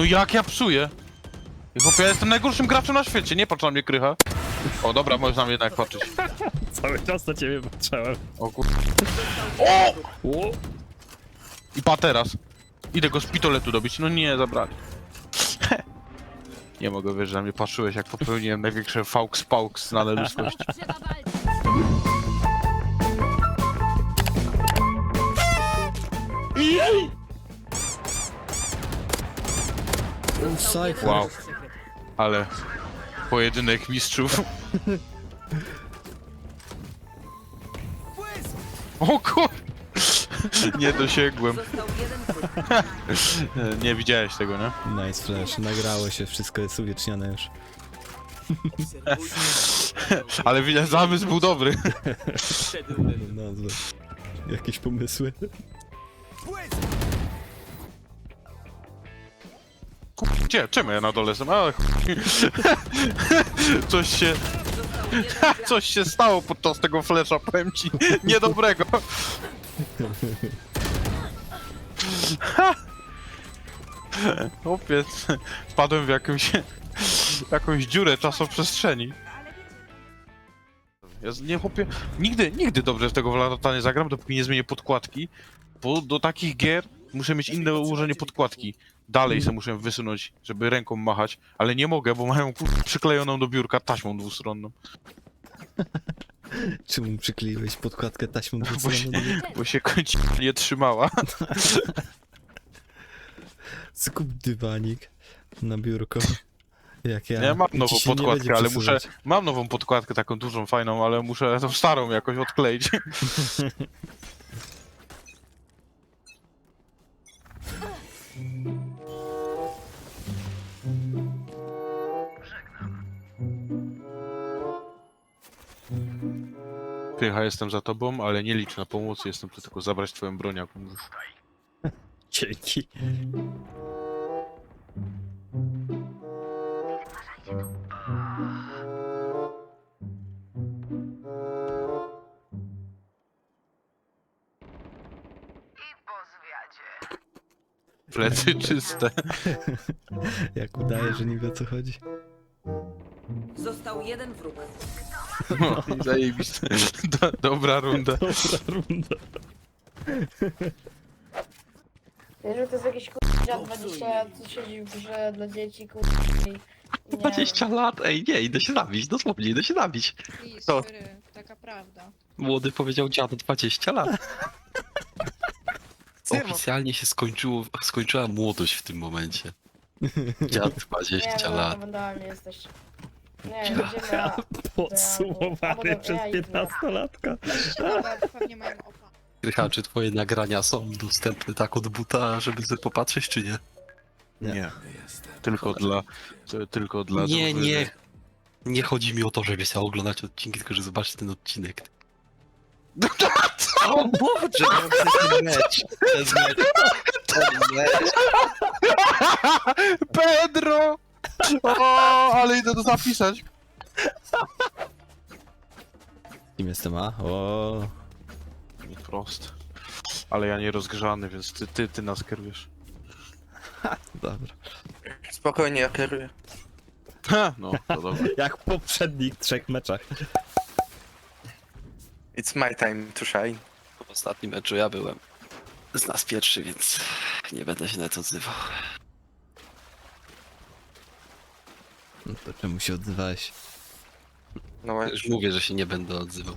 No jak ja psuję? Chłopie, ja jestem najgorszym graczem na świecie, nie patrz na mnie krycha. O dobra, możesz na mnie jednak patrzeć. Cały czas na ciebie patrzałem. O kur... O! O! I pa teraz. Idę go z pitoletu dobić. No nie, zabrali. Nie mogę wierzyć, że na mnie patrzyłeś, jak popełniłem największe faux paux znane ludzkości. Trzeba Cypher. Wow. Ale pojedynek mistrzów. O kur... Nie dosięgłem. Został jeden wróg. Nie widziałeś tego, nie? Nice flash, nagrało się, wszystko jest uwiecznione już. Ale widać, zamysł był dobry. Złe. Jakieś pomysły? Gdzie? Czemu ja na dole jestem? Chuj. Coś się... Coś się stało podczas tego flesza, powiem ci. Niedobrego. Chłopiec, wpadłem w jakąś, jakąś dziurę czasoprzestrzeni. Ja nie chłopie, nigdy, nigdy dobrze w tego Valoranta nie zagram, dopóki nie zmienię podkładki, bo do takich gier muszę mieć inne ułożenie podkładki. Dalej se muszę wysunąć, żeby ręką machać, ale nie mogę, bo mają kur- przyklejoną do biurka taśmą dwustronną. Czemu przykleiłeś podkładkę taśmą do Bo się, bo się kończy nie trzymała. Skup dywanik na biurko. Jak ja. Ja mam Ci nową się nie podkładkę, będzie ale muszę. przesuwać. Mam nową podkładkę taką dużą, fajną, ale muszę tą starą jakoś odkleić. Pycha, jestem za tobą, ale nie licz na pomoc, jestem tu tylko zabrać twoją broń, jak mówisz. Dzięki. Plecy czyste. Jak udaje, że nie wie o co chodzi. Został jeden wróg. No, zajebiste. Do, dobra runda. Dobra runda. Wiesz, że to jest jakiś kurwa 20 lat, co siedzi w grze dla dzieci, kurwa i... nie 20 lat, ej nie, idę się zabić, dosłownie idę się zabić. I Co? sorry, taka prawda. Młody powiedział dziadu 20 lat. Oficjalnie się skończyło, skończyła młodość w tym momencie. Dziad Nie, 20 no, lat. jesteś. Nie, na... Albo- przez ja idę. 15-latka. Nawet pewnie mają opa. Krycha, czy twoje nagrania są dostępne tak od buta, żeby sobie popatrzeć, czy nie? Nie. Tylko dla. to- Tylko dla. Nie, drużyny. nie. Nie chodzi mi o to, żeby sobie oglądać odcinki, tylko że zobaczyć ten odcinek. O Boże, no, mecz, mecz, ten mecz. Pedro! O, ale idę to zapisać. Kim jestem, a? O, Prost. Ale ja nie rozgrzany, więc ty, ty, ty nas kierujesz. dobra. Spokojnie, ja kieruję. Ha, no, to dobra. Jak w poprzednich trzech meczach. It's my time to shine. W ostatnim meczu ja byłem z nas pierwszy, więc nie będę się nawet odzywał. No to czemu się odzywałeś? No właśnie. Już mówię, że się nie będę odzywał.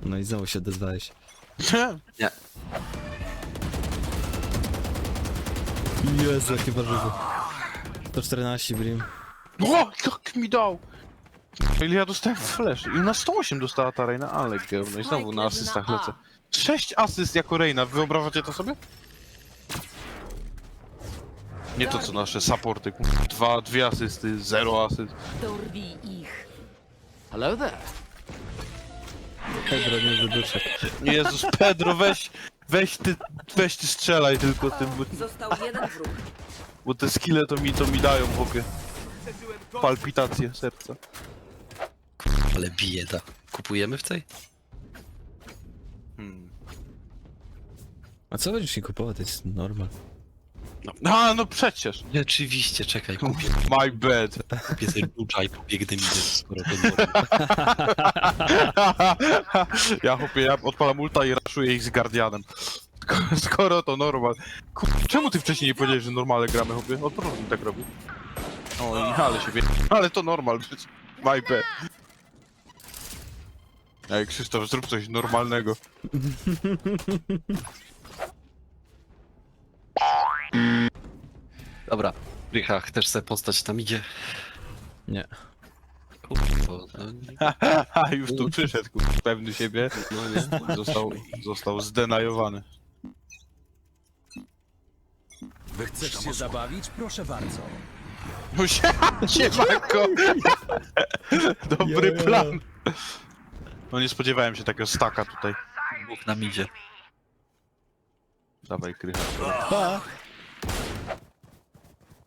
No i znowu się odezwałeś. Jezu, jakie warzywo. To 14 brim. O, jak mi dał! Ile ja dostałem flash? I na 108 dostała ta Reina, ale gówno. I znowu na asystach lecę. 6 asyst jako Reina, wyobrażacie to sobie? Nie to co nasze supporty, kurwa. dwa, dwie asysty, zero asyst. Dorwij ich. Pedro, nie wyduszek. Jezus, Pedro, weź, weź ty, weź ty strzelaj tylko tym, bo, Został jeden wróg. bo te skille to mi, to mi dają w ogóle palpitacje serca. Ale bieda. Kupujemy w tej? Hmm. A co będziesz się kupował? To jest normal. A, no przecież. Rzeczywiście, czekaj, kupię, My bad. kupię sobie Bluja i pobiegnę mi skoro to było. ja chłopie, ja odpalam ulta i raszuję ich z Guardianem. Skoro- to normal. Kur... Czemu ty wcześniej nie powiedziałeś, że normalne gramy, chłopie? Od mi tak robi. O, ale się wie. Ale to normal, przecież. My bad. Ej, Krzysztof, zrób coś normalnego. Dobra, Rycha, chcesz sobie postać tam idzie? Nie. Kurwa, no, nie- A już tu przyszedł, kur... pewny siebie. no nie. Został, został zdenajowany. Wy chcesz się zabawić? Proszę bardzo. No się, siemanko! Dobry plan. No nie spodziewałem się takiego staka tutaj. Bóg nam idzie. Dawaj krycha.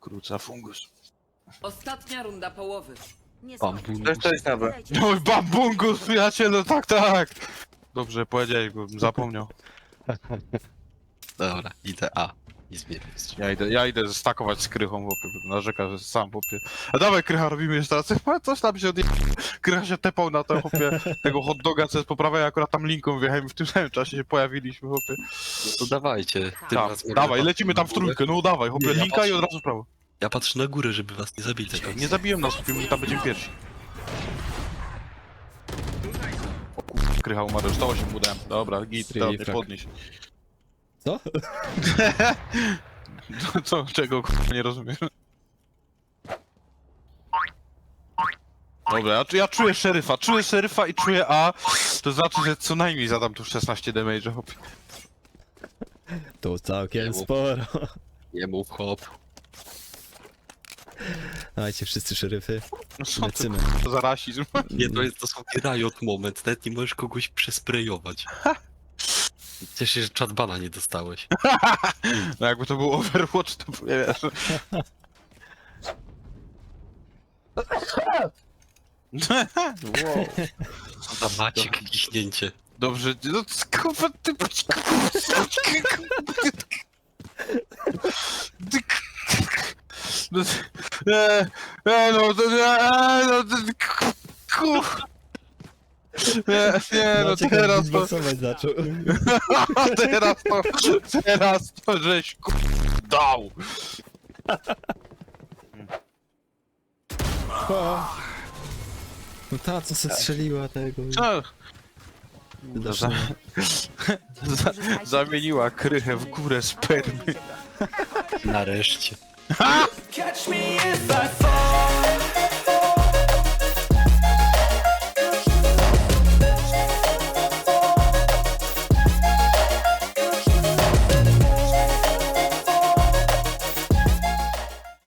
Kruca fungus. Ostatnia runda połowy. Nie skończy. To jest, to jest nowe. No bambungus, przyjacielu, tak, tak! Dobrze, powiedziałeś, bo bym zapomniał. Dobra, idę A. Ja idę, ja idę stakować z krychą, bo narzeka, że sam, chłopie. A dawaj, krycha, robimy jeszcze raz. Coś tam się odje... Krycha się tepał na to, chłopie, tego hot doga, co jest po prawej, akurat tam linką wjechałem i w tym samym czasie się pojawiliśmy, chłopie. No to dawajcie. Tym Tak, razem dawaj, lecimy tam w trójkę, no dawaj, chłopie, Nie, ja linka i od razu w prawo. Ja patrzę na górę, żeby was nie zabić. Nie zabiłem nas, chłopie, my tam będziemy pierwsi. O kur... Krycha umarł, 108 mu dałem. Dobra, git, mnie frak. podnieś. Co? Co, czego kurwa nie rozumiem? Dobra, ja, czu- ja czuję szeryfa, czuję szeryfa i czuję A, to znaczy, że co najmniej zadam tu 16 damage, hop. To całkiem sporo. Nie mów hop. Dajcie wszyscy szeryfy. No co ty Lecimy. za rasizm? Nie, to jest dosłownie riot moment. Nawet nie możesz kogoś przesprejować. Cieszę się, że chatbana nie dostałeś. No jakby to był Overwatch, to nie wiesz. wow. Za Maciek kiśnięcie. Dobrze, no kurwa, ty... Ty... No, e, e, no, to, e, no, to, kur... Nie, nie, no Maciek teraz to, zaczął. teraz to, teraz to żeś kur... dał. No ta, co se strzeliła tego. Co? Wydarzyło. Za, zamieniła krychę w górę spermy. Nareszcie. Catch me if I fall.